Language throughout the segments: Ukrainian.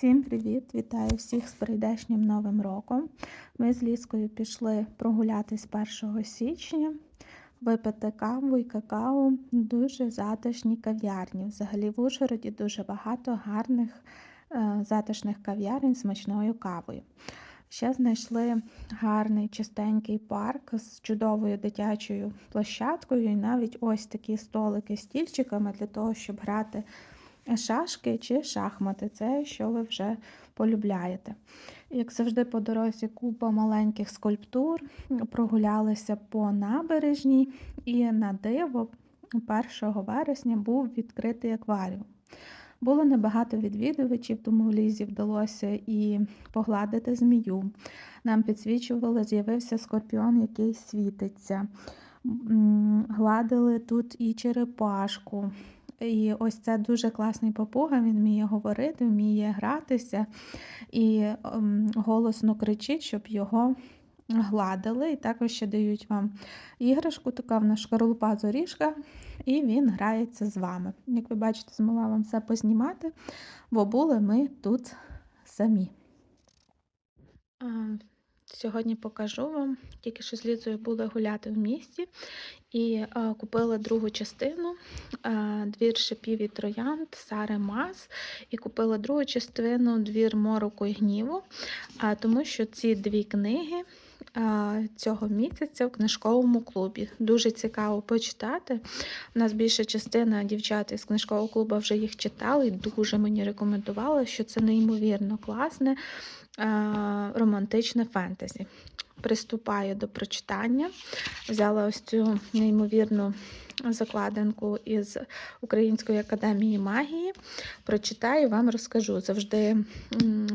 Всім привіт! Вітаю всіх з прийдешнім новим роком. Ми з Ліскою пішли прогулятись 1 січня, випити каву і какао дуже затишній кав'ярні. Взагалі в Ужгороді дуже багато гарних е, затишних кав'ярень з смачною кавою. Ще знайшли гарний чистенький парк з чудовою дитячою площадкою, і навіть ось такі столики з стільчиками для того, щоб грати шашки чи шахмати. Це що ви вже полюбляєте. Як завжди, по дорозі купа маленьких скульптур, прогулялися по набережній, і на диво 1 вересня був відкритий акваріум. Було небагато відвідувачів, тому в лізі вдалося і погладити змію. Нам підсвічували, з'явився скорпіон, який світиться. Гладили тут і черепашку. І ось це дуже класний попуга, він вміє говорити, вміє гратися і ем, голосно кричить, щоб його гладили. І також ще дають вам іграшку, така в нас шкарлупа з орішка, і він грається з вами. Як ви бачите, змогла вам все познімати, бо були ми тут самі. Сьогодні покажу вам, тільки що з Лізою були гуляти в місті і а, купили другу частину а, двір шипів і троянд Сари Мас. І купила другу частину двір мороку і гніву, а, тому що ці дві книги а, цього місяця в книжковому клубі. Дуже цікаво почитати. У нас більша частина дівчат із книжкового клубу вже їх читали і дуже мені рекомендували, що це неймовірно класне романтичне фентезі. Приступаю до прочитання. Взяла ось цю неймовірну закладинку із Української академії магії. Прочитаю вам розкажу. Завжди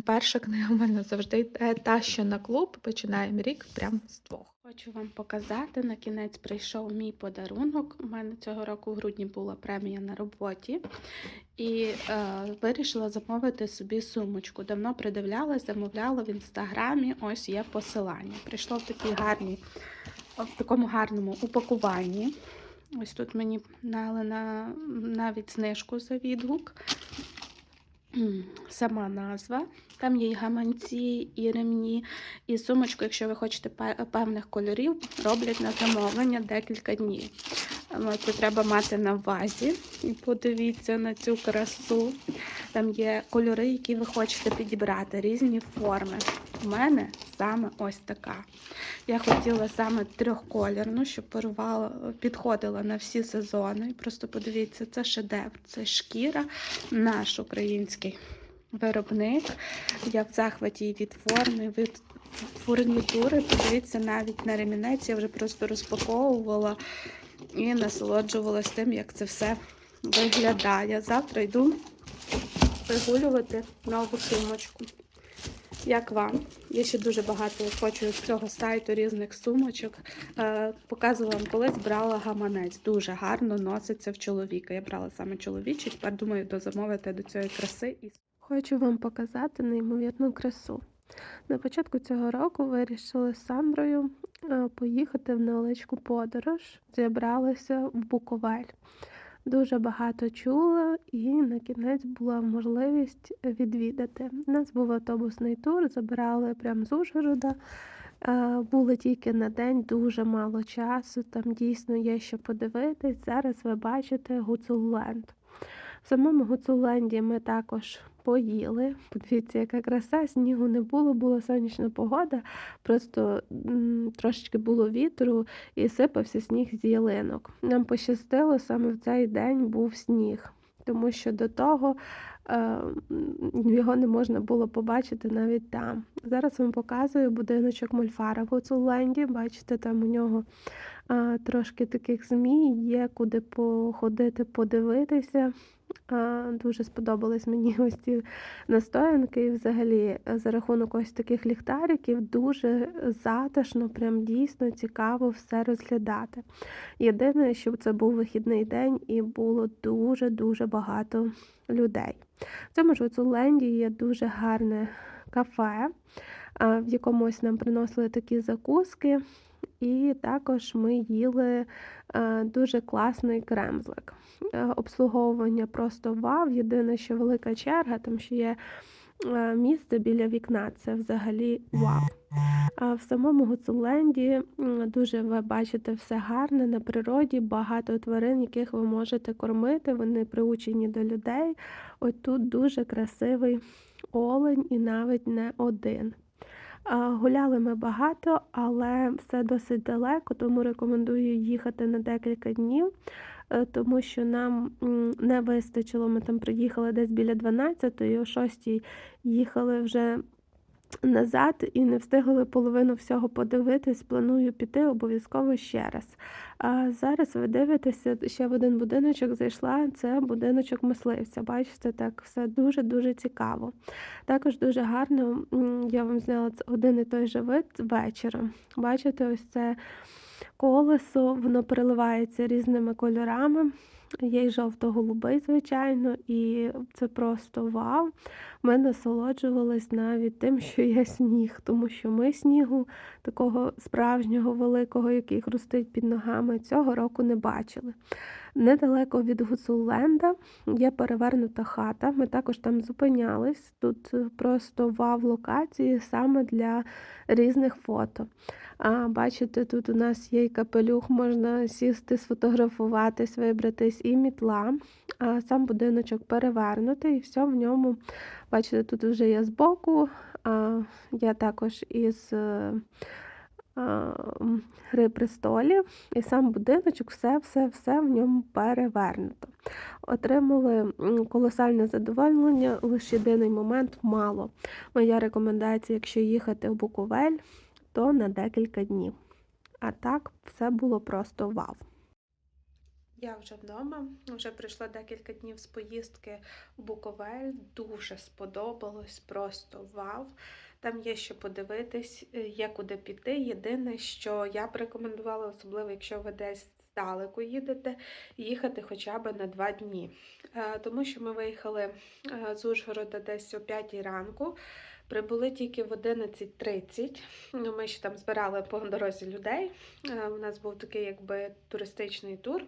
перша книга у мене завжди та, що на клуб. Починаємо рік прямо з двох. Хочу вам показати, на кінець прийшов мій подарунок. У мене цього року в грудні була премія на роботі. І е, вирішила замовити собі сумочку. Давно придивлялась, замовляла в інстаграмі. Ось є посилання. Прийшло в такій гарній, в такому гарному упакуванні. Ось тут мені дали на, навіть знижку за відгук. Сама назва. Там є і гаманці, і ремні, і сумочку, якщо ви хочете певних кольорів, роблять на замовлення декілька днів. Це треба мати на увазі. І подивіться на цю красу. Там є кольори, які ви хочете підібрати, різні форми. У мене саме ось така. Я хотіла саме трьохколірну, щоб порувала, підходила на всі сезони. Просто подивіться, це шедевр, це шкіра, наш український виробник. Я в захваті від форми, від фурнітури. Подивіться, навіть на ремінець я вже просто розпаковувала і насолоджувалася тим, як це все виглядає. Завтра йду вигулювати нову сумочку. Як вам? Я ще дуже багато хочу з цього сайту різних сумочок. Е, Показувала вам колись брала гаманець. Дуже гарно носиться в чоловіка. Я брала саме чоловічий, тепер думаю, дозамовити до цієї краси. Хочу вам показати неймовірну красу. На початку цього року вирішили з Сандрою е, поїхати в невеличку подорож. Зібралися в Буковель. Дуже багато чула, і на кінець була можливість відвідати. У нас був автобусний тур, забирали прямо з Ужгорода. Е, були тільки на день дуже мало часу. Там дійсно є що подивитись. Зараз ви бачите Гуцулленд. В самому Гуцуленді ми також поїли. Подивіться, яка краса, снігу не було, була сонячна погода, просто м, трошечки було вітру і сипався сніг з ялинок. Нам пощастило, саме в цей день був сніг, тому що до того е, його не можна було побачити навіть там. Зараз вам показую будиночок Мольфара в Гуцуленді. Бачите, там у нього е, трошки таких змій, є куди походити, подивитися. Дуже сподобались мені ось ці настоянки. І взагалі, е, за рахунок ось таких ліхтариків, дуже затишно, прям дійсно цікаво все розглядати. Єдине, щоб це був вихідний день і було дуже-дуже багато людей. В цьому ж Ленді є дуже гарне кафе, в якому ось нам приносили такі закуски. І також ми їли е, дуже класний кремзлик. Е, обслуговування просто вау. Єдине, що велика черга, там ще є е, місце біля вікна це взагалі вау. В самому Гуцуленді дуже ви бачите все гарне на природі, багато тварин, яких ви можете кормити, вони приучені до людей. Ось тут дуже красивий олень і навіть не один. Гуляли ми багато, але все досить далеко, тому рекомендую їхати на декілька днів, е, тому що нам не вистачило. Ми там приїхали десь біля 12-ї, о 6-й їхали вже назад і не встигли половину всього подивитись. Планую піти обов'язково ще раз. А зараз ви дивитеся, ще в один будиночок зайшла. Це будиночок мисливця. Бачите, так все дуже-дуже цікаво. Також дуже гарно я вам зняла один і той же вид вечором. Бачите, ось це колесо, воно переливається різними кольорами. Є й жовто-голубий, звичайно, і це просто вау. Ми насолоджувались навіть тим, що є сніг, тому що ми снігу такого справжнього великого, який хрустить під ногами, цього року не бачили. Недалеко від Гуцулленда є перевернута хата. Ми також там зупинялись. Тут е, просто вау локації саме для різних фото. А, бачите, тут у нас є і капелюх, можна сісти, сфотографуватись, вибратись, і мітла. А сам будиночок перевернутий, і все в ньому. Бачите, тут вже є збоку, є також із е, Гри престолів, і сам будиночок, все, все, все в ньому перевернуто. Отримали колосальне задоволення, лише єдиний момент мало. Моя рекомендація, якщо їхати в Буковель, то на декілька днів. А так, все було просто вау. Я вже вдома, вже пройшло декілька днів з поїздки в Буковель. Дуже сподобалось, просто вау. Там є що подивитись, е, є куди піти. Єдине, що я б рекомендувала, особливо якщо ви десь здалеку їдете, їхати хоча б на два дні. Е, Тому що ми виїхали е, з Ужгорода десь о 5 ранку. Прибули тільки в 11.30. Ну, Ми ще там збирали по дорозі людей. У нас був такий якби туристичний тур.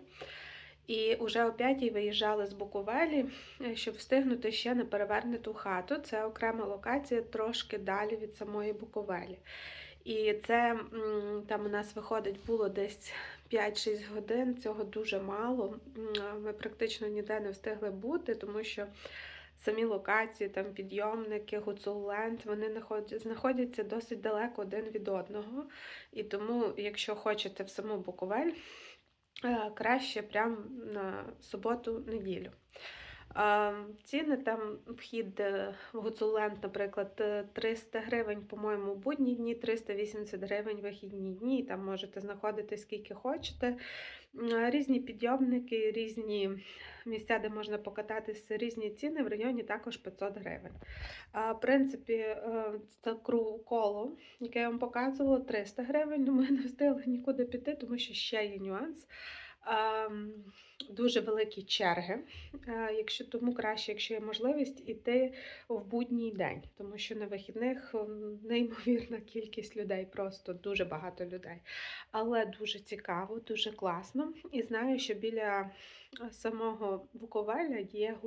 І вже о 5 виїжджали з Буковелі, е, щоб встигнути ще на перевернуту хату. Це окрема локація трошки далі від самої Буковелі. І це там у нас виходить було десь 5-6 годин. Цього дуже мало. Ми практично ніде не встигли бути, тому що самі локації, там підйомники, Гуцулленд, вони знаходяться досить далеко один від одного. І тому, якщо хочете в саму Буковель, краще прямо на суботу-неділю. Е, Ціни там вхід е, в Гуцулленд, наприклад, е, 300 гривень, по-моєму, будні дні, 380 гривень вихідні дні. Там можете знаходити скільки хочете. Різні підйомники, різні місця, де можна покататися, різні ціни в районі також 500 гривень. А, В принципі, е, це коло, яке я вам показувала, 300 гривень. Ми не встигли нікуди піти, тому що ще є нюанс. Ем, Дуже великі черги. Е, Якщо тому краще, якщо є можливість, іти в будній день, тому що на вихідних неймовірна кількість людей, просто дуже багато людей. Але дуже цікаво, дуже класно. І знаю, що біля е, самого Буковеля є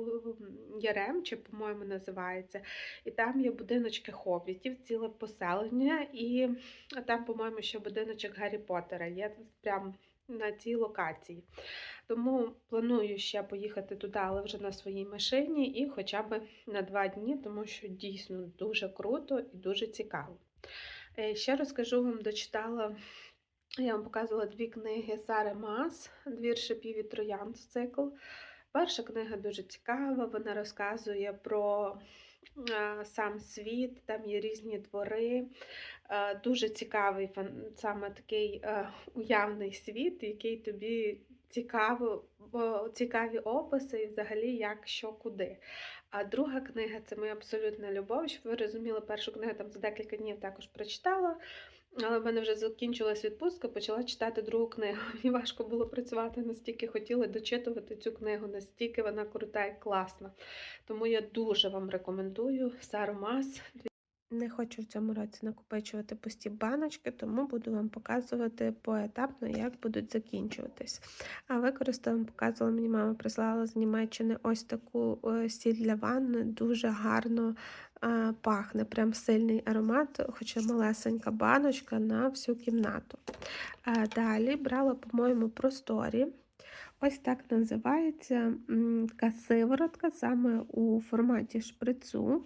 Ярем, чи, по-моєму, називається. І там є будиночки хобітів, ціле поселення, і там, по-моєму, ще будиночок Гаррі Поттера. Є прям на цій локації. Тому планую ще поїхати туди, але вже на своїй машині, і хоча б на два дні, тому що дійсно дуже круто і дуже цікаво. Е, Ще розкажу вам, дочитала. Я вам показувала дві книги Сари Мас, Двір шипів і троянд цикл. Перша книга дуже цікава, вона розказує про сам світ, там є різні твори. Е, Дуже цікавий саме такий е, уявний світ, який тобі цікаво, цікаві описи і взагалі як що куди. А друга книга це моя абсолютна любов. Щоб ви розуміли, першу книгу там за декілька днів також прочитала. Але в мене вже закінчилась відпустка, почала читати другу книгу. Мені важко було працювати, настільки хотіла дочитувати цю книгу, настільки вона крута і класна. Тому я дуже вам рекомендую Сару Мас Не хочу в цьому році накопичувати пусті баночки, тому буду вам показувати поетапно, як будуть закінчуватись. А використовуємо, показувала мені мама прислала з Німеччини ось таку е, сіль для ванни, дуже гарно пахне, прям сильний аромат, хоча малесенька баночка на всю кімнату. Далі брала, по-моєму, просторі. Ось так називається така сиворотка саме у форматі шприцу.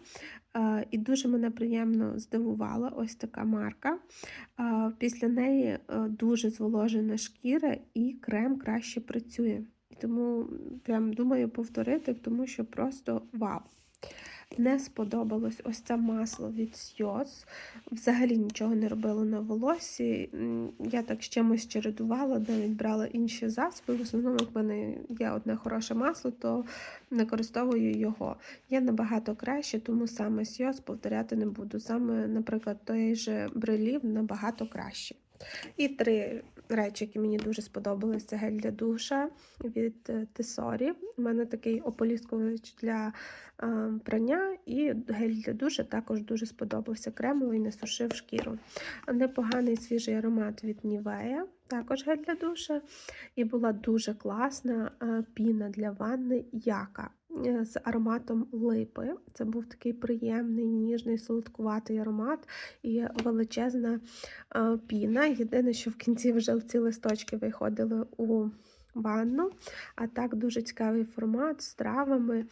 І дуже мене приємно здивувала ось така марка. Після неї е, дуже зволожена шкіра і крем краще працює. Тому прям думаю повторити, тому що просто вау. Не сподобалось ось це масло від Сйоз. Взагалі нічого не робило на волосі. Я так з чимось чередувала, навіть брала інші засоби. В основному, як в мене є одне хороше масло, то використовую його. Є набагато краще, тому саме Сйоз повторяти не буду. Саме, наприклад, той же брелів набагато краще. І три речі, які мені дуже сподобались, це гель для душа від Тесорі. У мене такий ополіскувач для е, прання, і гель для душа також дуже сподобався. Кремовий, не сушив шкіру. Непоганий свіжий аромат від Нівея, також гель для душа. І була дуже класна е, піна для ванни Яка з ароматом липи. Це був такий приємний, ніжний, солодкуватий аромат і величезна е, піна. Єдине, що в кінці вже ці листочки виходили у ванну. А так дуже цікавий формат з травами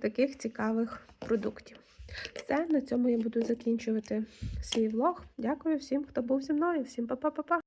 таких цікавих продуктів. Все, на цьому я буду закінчувати свій влог. Дякую всім, хто був зі мною. Всім па-па-па-па!